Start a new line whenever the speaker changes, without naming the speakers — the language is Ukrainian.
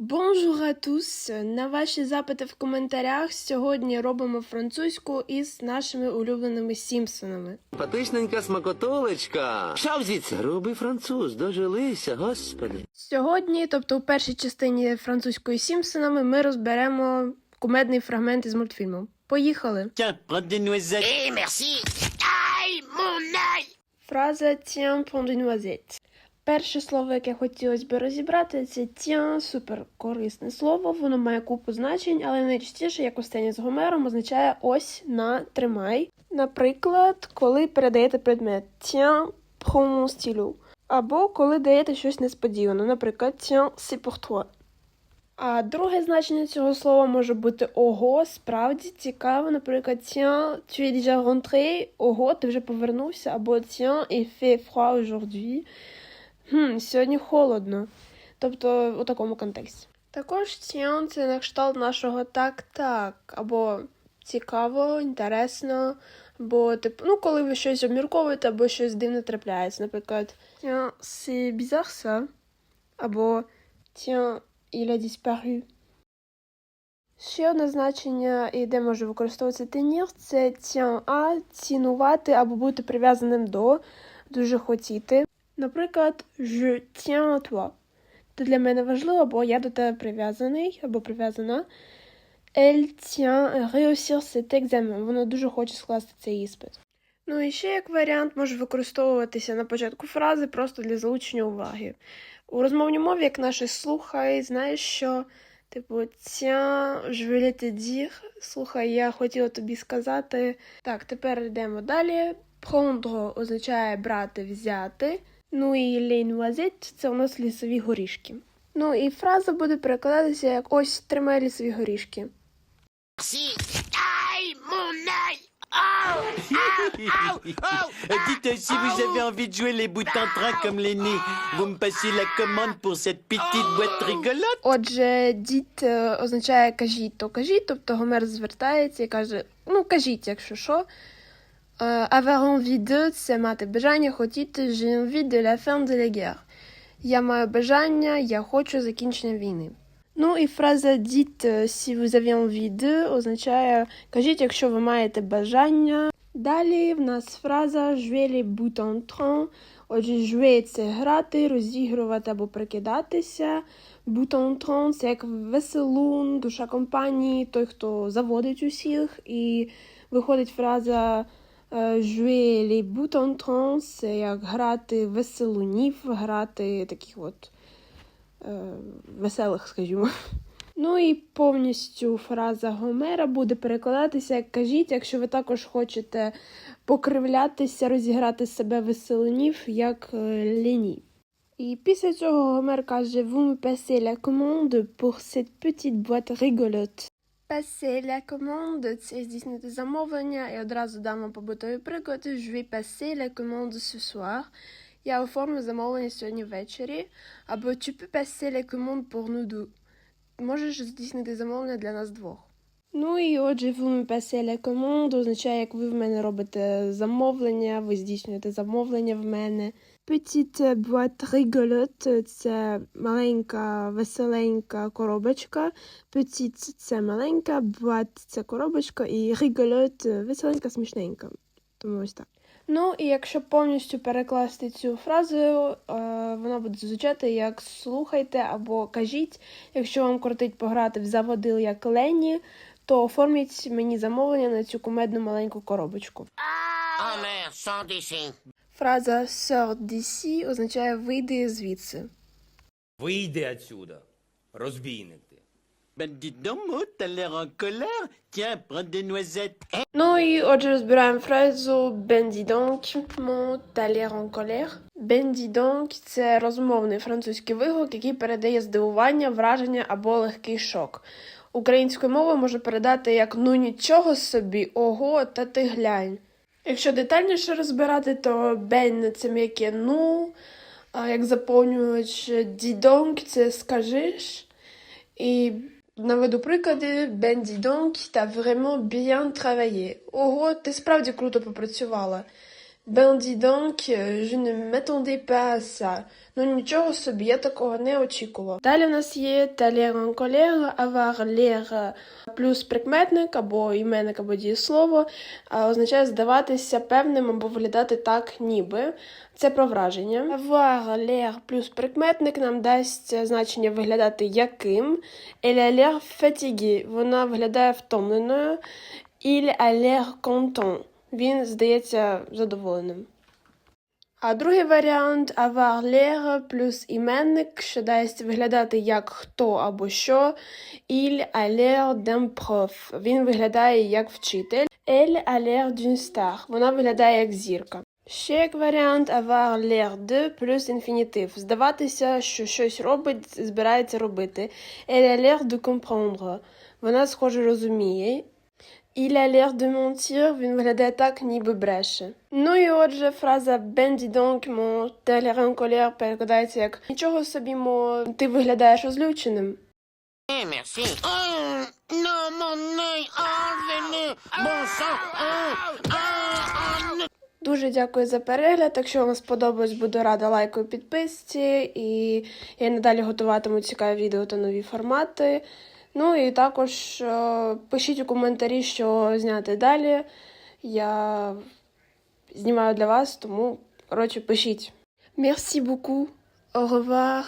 Bonjour à! На ваші запити в коментарях сьогодні робимо французьку із нашими улюбленими Сімпсонами.
Патичненька смакотолечка. Шав звідси, грубий француз, дожилися, господи.
Сьогодні, тобто у першій частині французької Сімпсонами, ми розберемо кумедний фрагмент із мультфільму. Поїхали!
Merci. Aïe, mon aïe
Фраза «Tiens, prends des noisettes». Перше слово, яке хотілося б розібрати, це «tiens», супер корисне слово. Воно має купу значень, але найчастіше, як у сцені з Гомером, означає ось на тримай. Наприклад, коли передаєте предмет «tiens, prends mon stylo». Або коли даєте щось несподівано, наприклад, «tiens, c'est pour toi». А друге значення цього слова може бути ого, справді цікаво. Наприклад, tiens, tu es déjà rentré, ого, ти вже повернувся, або tiens, il fait froid aujourd'hui. Хм, сьогодні холодно. Тобто у такому контексті. Також tiens – це на кшталт нашого так-так, або цікаво, інтересно, або типу, ну, коли ви щось обмірковуєте, або щось дивне трапляється. Наприклад, c'est bizarre ça, або tiens, il a. Ще одне значення, і де може використовуватися тенір, це tiens à, цінувати або бути прив'язаним до, дуже хотіти. Наприклад, je tiens à toi. Це для мене важливо, бо я до тебе прив'язаний або прив'язана. Elle tient réussir cet examen. Вона дуже хоче скласти цей іспит. Ну і ще як варіант може використовуватися на початку фрази просто для залучення уваги. У розмовній мові, як наші слухай, знаєш, що типу voulais te dire, слухай, я хотіла тобі сказати. Так, тепер йдемо далі. Prendre означає брати, взяти. Ну і les – це у нас лісові горішки. Ну і фраза буде перекладатися як ось тримай лісові горішки.
Dites si vous avez envie de jouer les bouts train comme l'aîné. Vous me passez la commande pour cette petite boîte rigolote
Отже, дід е, означає кажіть, то кажіть, тобто Гомер звертається і каже: ну кажіть, якщо що. Е, Avoir envie de – це мати бажання, хотіти j'ai envie de la fin de la guerre. Я маю бажання, я хочу закінчення війни. Ну і фраза dites е, si vous avez envie de означає кажіть, якщо ви маєте бажання. Далі в нас фраза jouer les bouts en train. Отже, jouer – це грати, розігрувати або прикидатися. Bout en це як веселун, душа компанії, той, хто заводить усіх. І виходить фраза jouer les це як грати веселунів, грати таких от е, веселих, скажімо. Ну і повністю фраза Гомера буде перекладатися як кажіть, якщо ви також хочете покривлятися, розіграти себе веселунів, як е, лені. І після цього Гомер каже Vous me passez la commande pour cette petite boîte rigolote. Passer la commande – це здійснити замовлення, і одразу дам побутовий приклад. Je vais passer la commande ce soir. Я оформлю замовлення сьогодні ввечері. Або tu peux passer la commande pour nous deux. Можеш здійснити замовлення для нас двох. Ну і отже, me passez la означає, як ви в мене робите замовлення, ви здійснюєте замовлення в мене. Petite boîte rigolote – це маленька, веселенька коробочка. Petite – це маленька, boîte – це коробочка, і rigolote – веселенька, смішненька. Тому ось так. Ну, і якщо повністю перекласти цю фразу, е, вона буде звучати як слухайте або кажіть. Якщо вам кортить пограти в заводил як Лені, то оформіть мені замовлення на цю кумедну маленьку коробочку. Фраза sort d'ici означає вийди звідси.
Вийди отсюда, розбійник ти.
Ну і отже розбираємо фразу ben dis donc, mon en colère. Donc – це розмовний французький вигук, який передає здивування, враження або легкий шок. Українською мовою може передати як ну нічого собі, ого, та ти глянь. Якщо детальніше розбирати, то ben – це м'яке ну, а як заповнювач dis – це скажиш. І наведу приклади. Dis donc, t'as vraiment bien travaillé. Ого, ти справді круто попрацювала. Ben dis donc, euh, je ne m'attendais pas à ça. Ну нічого собі, я такого не очікувала. Далі в нас є талер en colère, avoir плюс прикметник або іменник, або дієслово, а, означає здаватися певним або виглядати так, ніби. Це про враження. Avoir l'air плюс прикметник нам дасть значення виглядати яким. A l'air fatiguée. Вона виглядає втомленою. Il a l'air content. Він здається задоволеним. А другий варіант avoir l'air плюс іменник, що дасть виглядати як хто або що. Il a l'air d'un prof. Він виглядає як вчитель. Elle a l'air d'une star. Вона виглядає як зірка. Ще як варіант avoir l'air de плюс інфінітив. Здаватися, що щось робить, збирається робити. Elle a l'air de comprendre. Вона, схоже, розуміє. Il a l'air de mentir, він виглядає так, ніби бреше. Ну і отже, фраза «Ben dis donc, mon tel перекладається як «Нічого собі, мо, ти виглядаєш розлюченим». Дуже дякую за перегляд. Якщо вам сподобалось, буду рада лайку і підписці. І я надалі готуватиму цікаві відео та нові формати. Ну і також е, пишіть у коментарі, що зняти далі. Я знімаю для вас, тому коротше пишіть. Merci beaucoup. Au revoir.